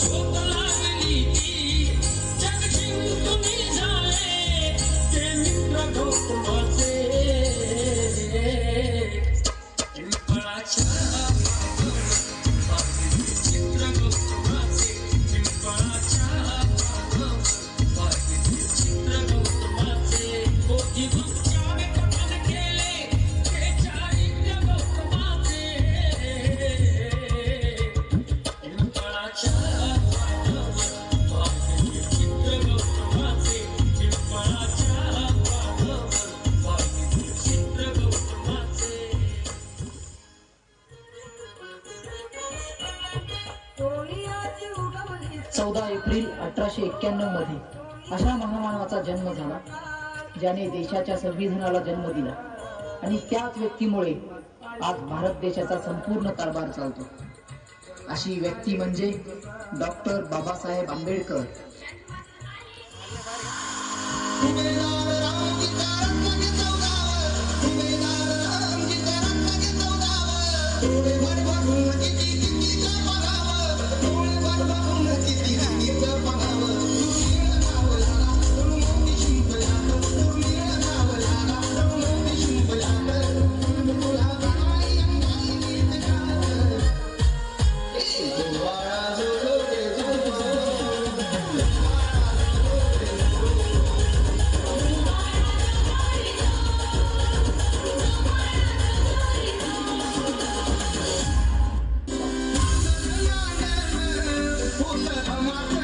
Sing the चौदा April अठराशे एक्क्याण्णवमध्ये अशा महामानवाचा जन्म झाला ज्याने देशाच्या संविधानाला जन्म दिला. आणि त्याच व्यक्तीमुळे आज भारत देशाचा संपूर्ण कारभार चालतो. अशी व्यक्ती म्हणजे doctor Babasaheb Ambedkar. I'm on my